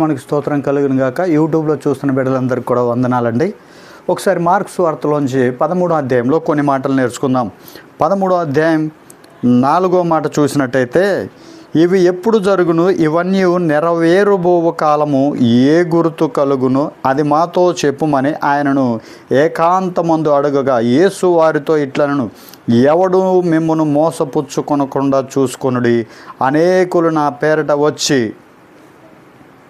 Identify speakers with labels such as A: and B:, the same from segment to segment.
A: మనకి స్తోత్రం కలిగిన గాక. యూట్యూబ్లో చూస్తున్న బిడ్డలందరికీ కూడా వందనాలండి. ఒకసారి మార్క్స్ వార్తలోంచి పదమూడో అధ్యాయంలో కొన్ని మాటలు నేర్చుకుందాం. పదమూడో అధ్యాయం నాలుగో మాట చూసినట్టయితే ఇవి ఎప్పుడు జరుగును? ఇవన్నీ నెరవేరుబోవు కాలము ఏ గుర్తు కలుగును? అది మాతో చెప్పుమని ఆయనను ఏకాంతమందు అడుగగా యేసు వారితో ఇట్లనను ఎవడు మిమ్మను మోసపుచ్చుకొనకుండా చూసుకొనుడి? అనేకులు నా పేరిట వచ్చి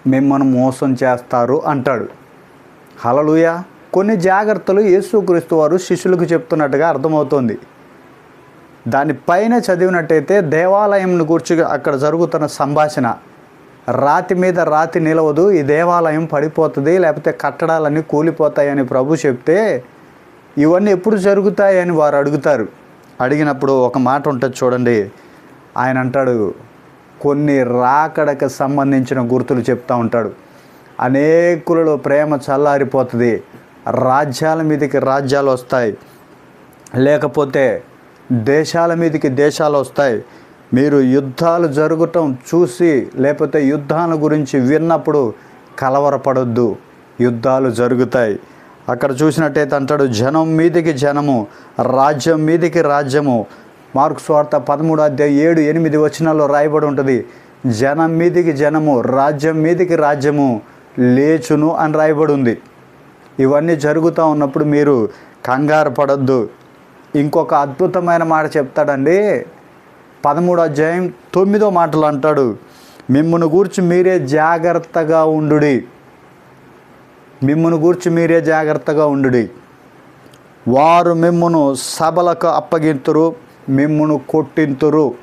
A: మిమ్మల్ని మోసం చేస్తారు అంటాడు. హలలుయ కొన్ని జాగ్రత్తలు యేసుక్రీస్తు వారు శిష్యులకు చెప్తున్నట్టుగా అర్థమవుతోంది. దానిపైన చదివినట్టయితే దేవాలయంను గురించి అక్కడ జరుగుతున్న సంభాషణ. రాతి మీద రాతి నిలవదు ఈ దేవాలయం పడిపోతుంది లేకపోతే కట్టడాలన్నీ కూలిపోతాయని ప్రభు చెప్తే ఇవన్నీ ఎప్పుడు జరుగుతాయని వారు అడుగుతారు. అడిగినప్పుడు ఒక మాట ఉంటుంది చూడండి. ఆయన అంటాడు కొన్ని రాకడకు సంబంధించిన గుర్తులు చెప్తూ ఉంటాడు. అనేకులలో ప్రేమ చల్లారిపోతుంది. రాజ్యాల మీదకి రాజ్యాలు వస్తాయి. లేకపోతే దేశాల మీదకి దేశాలు వస్తాయి. మీరు యుద్ధాలు జరగటం చూసి లేకపోతే యుద్ధాల గురించి విన్నప్పుడు కలవరపడొద్దు. యుద్ధాలు జరుగుతాయి. అక్కడ చూసినట్టయితే అంటాడు జనం మీదికి జనము రాజ్యం మీదికి రాజ్యము మార్క్స్ వార్త పదమూడు అధ్యాయ ఏడు ఎనిమిది వచనాల్లో రాయబడి ఉంటుంది. జనం మీదికి జనము రాజ్యం మీదికి రాజ్యము లేచును అని రాయబడి ఉంది. ఇవన్నీ జరుగుతూ ఉన్నప్పుడు మీరు కంగారు పడద్దు. ఇంకొక అద్భుతమైన మాట చెప్తాడండి. పదమూడు అధ్యాయం తొమ్మిదో మాటలు అంటాడు మిమ్మల్ని గూర్చి మీరే జాగ్రత్తగా ఉండుడి. మిమ్మల్ని గూర్చి మీరే జాగ్రత్తగా ఉండుడి. వారు మిమ్మను సభలకు అప్పగింతురు. మిమ్మును కొట్టింతురు.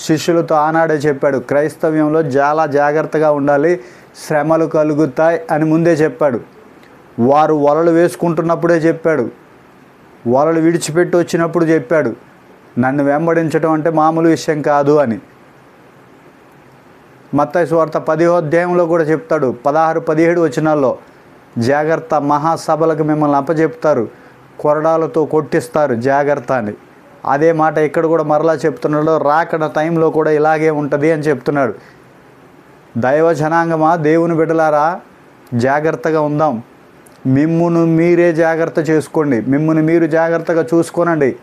A: శిష్యులతో ఆనాడే చెప్పాడు క్రైస్తవ్యంలో చాలా జాగ్రత్తగా ఉండాలి శ్రమలు కలుగుతాయి అని ముందే చెప్పాడు. వారు వలలు వేసుకుంటున్నప్పుడే చెప్పాడు. వలలు విడిచిపెట్టి వచ్చినప్పుడు చెప్పాడు నన్ను వెంబడించడం అంటే మామూలు విషయం కాదు అని. మత్తయి వార్త పదిహో అధ్యాయంలో కూడా చెప్తాడు పదహారు పదిహేడు వచనాల్లో జాగ్రత్త మహాసభలకు మిమ్మల్ని అప్పచెప్తారు కొరడాలతో కొట్టిస్తారు జాగ్రత్త అని. అదే మాట ఇక్కడ కూడా మరలా చెప్తున్నాడు రాకడ టైంలో కూడా ఇలాగే ఉంటుంది అని చెప్తున్నాడు. దైవ జనాంగమా? దేవుని బిడ్డలారా జాగ్రత్తగా ఉందాం. మిమ్మును మీరే జాగ్రత్త చేసుకోండి. మిమ్మును మీరు జాగ్రత్తగా చూసుకోనండి.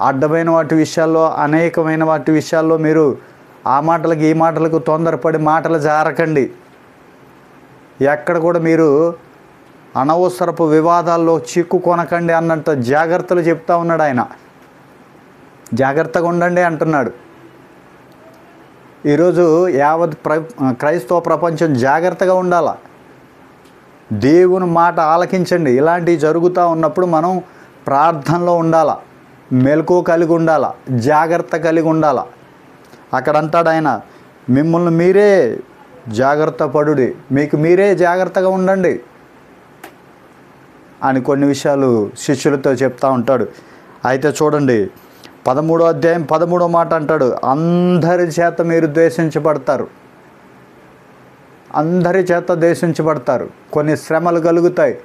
A: అడ్డమైన వాటి విషయాల్లో అనేకమైన వాటి విషయాల్లో మీరు ఆ మాటలకు ఈ మాటలకు తొందరపడి మాటలు జారకండి. ఎక్కడ కూడా మీరు అనవసరపు వివాదాల్లో చిక్కుకొనకండి అన్నంత జాగ్రత్తలు చెప్తా ఉన్నాడు ఆయన. జాగ్రత్తగా ఉండండి అంటున్నాడు. ఈరోజు యావత్ ప్ర క్రైస్తవ ప్రపంచం జాగ్రత్తగా ఉండాల. దేవుని మాట ఆలకించండి. ఇలాంటివి జరుగుతూ ఉన్నప్పుడు మనం ప్రార్థనలో ఉండాలా. మెలకు కలిగి ఉండాల. జాగ్రత్త కలిగి ఉండాల. అక్కడ అంటాడు ఆయన మిమ్మల్ని మీరే జాగ్రత్త పడుడి. మీకు మీరే జాగ్రత్తగా ఉండండి. అని కొన్ని విషయాలు శిష్యులతో చెప్తూ ఉంటాడు. అయితే చూడండి పదమూడో అధ్యాయం పదమూడో మాట అంటాడు అందరి చేత మీరు ద్వేషించబడతారు. అందరి చేత ద్వేషించబడతారు. కొన్ని శ్రమలు కలుగుతాయి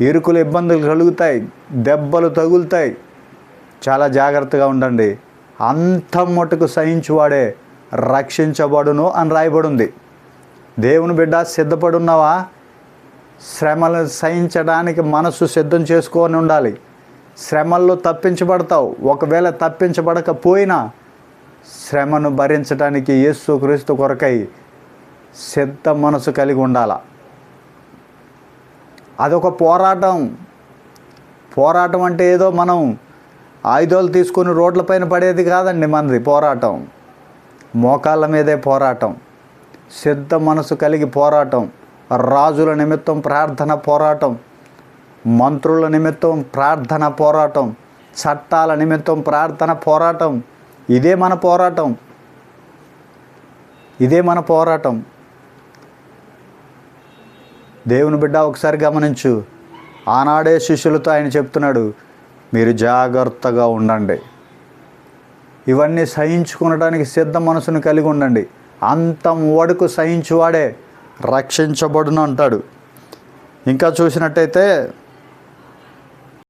A: ఇరుకులు ఇబ్బందులు కలుగుతాయి దెబ్బలు తగులుతాయి. చాలా జాగ్రత్తగా ఉండండి. అంత మటుకు సహించువాడే రక్షించబడును అని రాయబడి ఉంది దేవుని బిడ్డ సిద్ధపడున్నావా? శ్రమలు సహించడానికి మనసు సిద్ధం చేసుకొని ఉండాలి. శ్రమల్లో తప్పించబడతావు. ఒకవేళ తప్పించబడకపోయినా శ్రమను భరించడానికి యేసు క్రీస్తు కొరకై సిద్ధ మనసు కలిగి ఉండాల. అదొక పోరాటం. పోరాటం అంటే ఏదో మనం ఆయుధాలు తీసుకొని రోడ్లపైన పడేది కాదండి మనది పోరాటం. మోకాళ్ళ మీదే పోరాటం. సిద్ధ మనసు కలిగి పోరాటం. రాజుల నిమిత్తం ప్రార్థన పోరాటం. మంత్రుల నిమిత్తం ప్రార్థన పోరాటం చట్టాల నిమిత్తం ప్రార్థన పోరాటం. ఇదే మన పోరాటం. ఇదే మన పోరాటం. దేవుని బిడ్డ ఒకసారి గమనించు. ఆనాడే శిష్యులతో ఆయన చెప్తున్నాడు మీరు జాగ్రత్తగా ఉండండి. ఇవన్నీ సహించుకునడానికి సిద్ధ మనసును కలిగి ఉండండి. అంతం వడుకు సహించువాడే రక్షించబడును అంటాడు. ఇంకా చూసినట్టయితే